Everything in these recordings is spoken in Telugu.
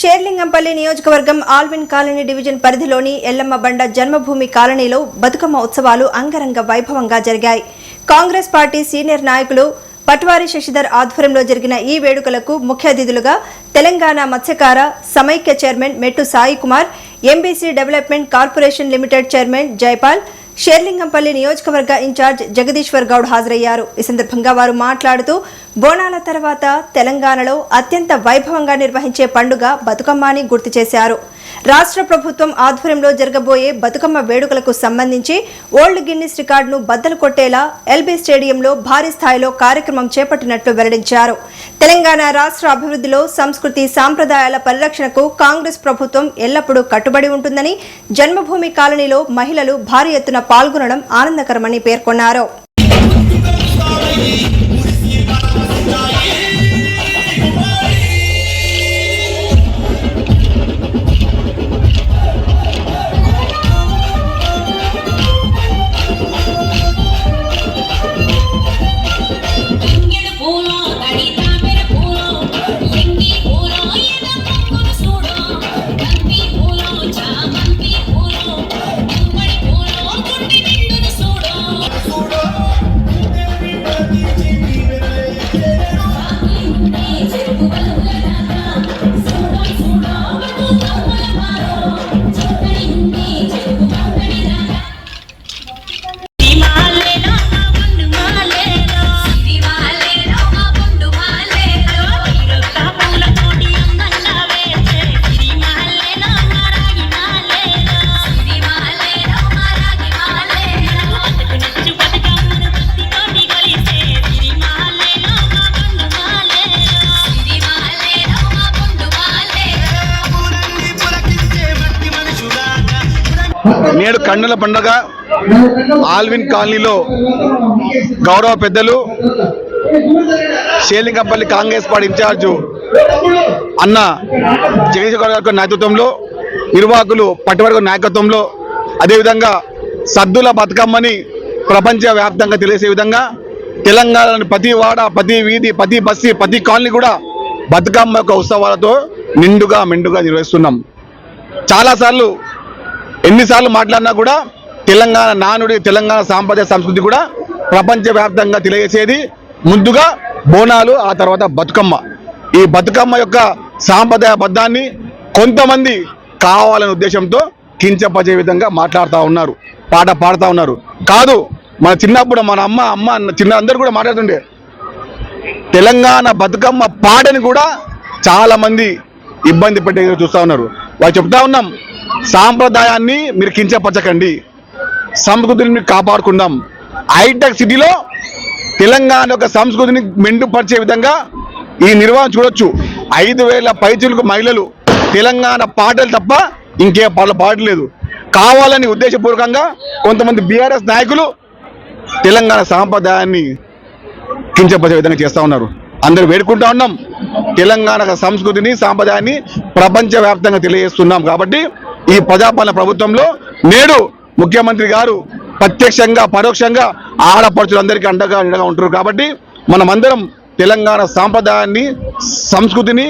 షేర్లింగంపల్లి నియోజకవర్గం ఆల్విన్ కాలనీ డివిజన్ పరిధిలోని ఎల్లమ్మ బండ జన్మభూమి కాలనీలో బతుకమ్మ ఉత్సవాలు అంగరంగ వైభవంగా జరిగాయి. కాంగ్రెస్ పార్టీ సీనియర్ నాయకులు పట్వారి శశిధర్ ఆధ్వర్యంలో జరిగిన ఈ వేడుకలకు ముఖ్య అతిథులుగా తెలంగాణ మత్స్యకార సమైక్య chairman Mettu Sai Kumar MBC development corporation limited chairman Jaipal Serilingampally నియోజకవర్గ ఇన్ఛార్జ్ జగదీశ్వర్ గౌడ్ హాజరయ్యారు. ఈ సందర్భంగా వారు మాట్లాడుతూ బోనాల తర్వాత తెలంగాణలో అత్యంత వైభవంగా నిర్వహించే పండుగ బతుకమ్మ అని గుర్తు చేశారు. రాష్ట్ర ప్రభుత్వం ఆధ్వర్యంలో జరగబోయే బతుకమ్మ వేడుకలకు సంబంధించి ఓల్డ్ గిన్నిస్ రికార్డును బద్దలు కొట్టేలా ఎల్బీ స్టేడియంలో భారీ స్థాయిలో కార్యక్రమం చేపట్టినట్లు వెల్లడించారు. తెలంగాణ రాష్ట్ర అభివృద్ధిలో సంస్కృతి సాంప్రదాయాల పరిరక్షణకు కాంగ్రెస్ ప్రభుత్వం ఎల్లప్పుడూ కట్టుబడి ఉంటుందని జన్మభూమి కాలనీలో మహిళలు భారీ ఎత్తున పాల్గొనడం ఆనందకరమని పేర్కొన్నారు. నేడు కన్నుల పండుగ. ఆల్విన్ కాలనీలో గౌరవ పెద్దలు షేలింగంపల్లి కాంగ్రెస్ పార్టీ ఇన్ఛార్జు అన్న జగదీష్ గారి నాయకత్వంలో నిర్వాహకులు పట్టుబడి నాయకత్వంలో అదేవిధంగా సద్దుల బతుకమ్మని ప్రపంచ వ్యాప్తంగా తెలిసే విధంగా తెలంగాణలోని ప్రతి వాడ ప్రతి వీధి ప్రతి బస్సి ప్రతి కాలనీ కూడా బతుకమ్మ యొక్క ఉత్సవాలతో నిండుగా మెండుగా నిర్వహిస్తున్నాం. చాలాసార్లు ఎన్నిసార్లు మాట్లాడినా కూడా తెలంగాణ నానుడి తెలంగాణ సాంప్రదాయ సంస్కృతి కూడా ప్రపంచవ్యాప్తంగా తెలియజేసేది ముందుగా బోనాలు ఆ తర్వాత బతుకమ్మ. ఈ బతుకమ్మ యొక్క సాంప్రదాయ బద్ధాన్ని కొంతమంది కావాలనే ఉద్దేశంతో కించపచే విధంగా మాట్లాడుతూ ఉన్నారు పాట పాడుతూ ఉన్నారు. కాదు మన చిన్నప్పుడు మన అమ్మ అమ్మ అన్న చిన్న అందరూ కూడా మాట్లాడుతుండే. తెలంగాణ బతుకమ్మ పాటని కూడా చాలామంది ఇబ్బంది పెట్టే చూస్తూ ఉన్నారు. వాళ్ళు చెప్తా ఉన్నాం సాంప్రదాయాన్ని మీరు కించపరచకండి. సంస్కృతిని మీరు కాపాడుకుందాం. హైటెక్ సిటీలో తెలంగాణ యొక్క సంస్కృతిని మెండుపరిచే విధంగా ఈ నిర్వహణ చూడొచ్చు. ఐదు వేల పైచులకు మహిళలు తెలంగాణ పాటలు తప్ప ఇంకే పాటలు పాడలేదు. కావాలని ఉద్దేశపూర్వకంగా కొంతమంది బీఆర్ఎస్ నాయకులు తెలంగాణ సాంప్రదాయాన్ని కించపరిచే విధంగా చేస్తూ ఉన్నారు. అందరూ వేడుకుంటా ఉన్నాం. తెలంగాణ సంస్కృతిని సాంప్రదాయాన్ని ప్రపంచవ్యాప్తంగా తెలియజేస్తున్నాం కాబట్టి ఈ ప్రజాపాలన ప్రభుత్వంలో నేడు ముఖ్యమంత్రి గారు ప్రత్యక్షంగా పరోక్షంగా ఆడపడుచులందరికీ అండగా అండగా ఉంటారు కాబట్టి మనమందరం తెలంగాణ సాంప్రదాయాన్ని సంస్కృతిని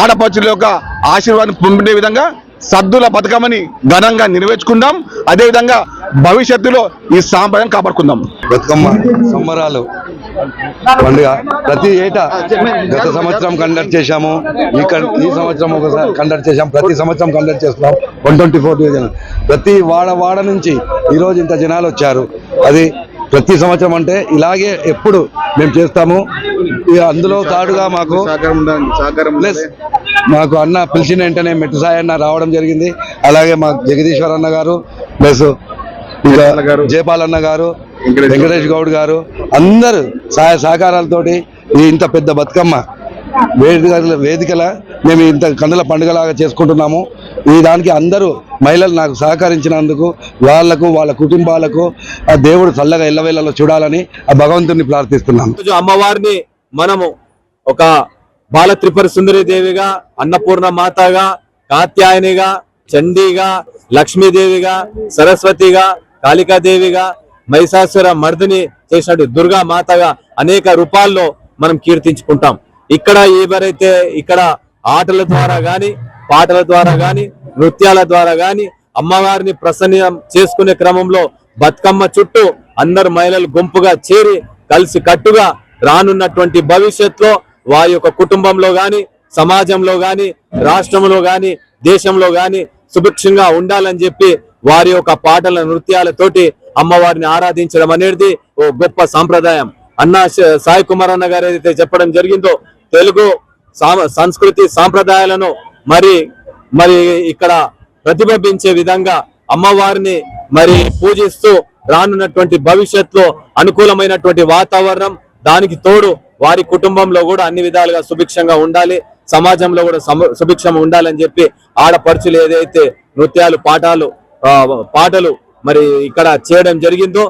ఆడపడుచుల యొక్క ఆశీర్వాదం పొందే విధంగా సద్దుల బతుకమ్మని ఘనంగా నెరవేర్చుకుందాం. అదేవిధంగా భవిష్యత్తులో ఈ సాంప్రదాయం కాపాడుకుందాం. బతుకమ్మ సంబరాలు. పండుగ. ప్రతి ఏటా గత సంవత్సరం కండక్ట్ చేశాము. ఈ కన్- ఈ సంవత్సరం ఒకసారి కండక్ట్ చేశాం. ప్రతి సంవత్సరం కండక్ట్ చేస్తున్నాం. వన్ ట్వంటీ ఫోర్ ప్రతి వాడ వాడ నుంచి ఈరోజు ఇంత జనాలు వచ్చారు. అది ప్రతి సంవత్సరం అంటే ఇలాగే ఎప్పుడు మేము చేస్తాము. అందులో తాడుగా మాకు ప్లస్ మాకు అన్న పిలిచిన వెంటనే మెట్టు సాయి అన్న రావడం జరిగింది. అలాగే మా జగదీశ్వర్ అన్న గారు ప్లస్ ఇంకా జయపాల్ అన్న గారు వెంకటేష్ గౌడ్ గారు అందరూ సహాయ సహకారాలతోటి ఈ ఇంత పెద్ద బతుకమ్మ వేదిక వేదికల మేము ఇంత కందుల పండుగలాగా చేసుకుంటున్నాము. ఈ దానికి అందరూ మహిళలు నాకు సహకరించినందుకు వాళ్ళకు వాళ్ళ కుటుంబాలకు ఆ దేవుడు చల్లగా ఎల్లవేళలో చూడాలని ఆ భగవంతుని ప్రార్థిస్తున్నాను. అమ్మవారిని మనము ఒక బాల త్రిపుర సుందరి దేవిగా అన్నపూర్ణ మాతగా కాత్యాయనిగా చండీగా లక్ష్మీదేవిగా సరస్వతిగా కాళికాదేవిగా మహిషాసుర మర్దిని చేసినట్టు దుర్గా మాతగా అనేక రూపాల్లో మనం కీర్తించుకుంటాం. ఇక్కడ ఎవరైతే ఇక్కడ ఆటల ద్వారా గాని పాటల ద్వారా గాని నృత్యాల ద్వారా గాని అమ్మవారిని ప్రసన్నం చేసుకునే క్రమంలో బతుకమ్మ చుట్టూ అందరు మహిళలు గుంపుగా చేరి కలిసి కట్టుగా రానున్నటువంటి భవిష్యత్తులో వారి యొక్క కుటుంబంలో గాని సమాజంలో గాని రాష్ట్రంలో గాని దేశంలో గాని సుభిక్షంగా ఉండాలని చెప్పి వారి యొక్క పాటల నృత్యాలతోటి అమ్మవారిని ఆరాధించడం అనేది ఓ గొప్ప సాంప్రదాయం. అన్న సాయి కుమార్ అన్న గారు ఏదైతే చెప్పడం జరిగిందో తెలుగు సంస్కృతి సాంప్రదాయాలను మరి మరి ఇక్కడ ప్రతిబింబించే విధంగా అమ్మవారిని మరి పూజిస్తూ రానున్నటువంటి భవిష్యత్తులో అనుకూలమైనటువంటి వాతావరణం దానికి తోడు వారి కుటుంబంలో కూడా అన్ని విధాలుగా సుభిక్షంగా ఉండాలి. సమాజంలో కూడా సమ- సుభిక్షం ఉండాలని చెప్పి ఆడపడుచులు ఏదైతే నృత్యాలు పాఠాలు పాటలు మరి ఇక్కడ చేయడం జరిగిందో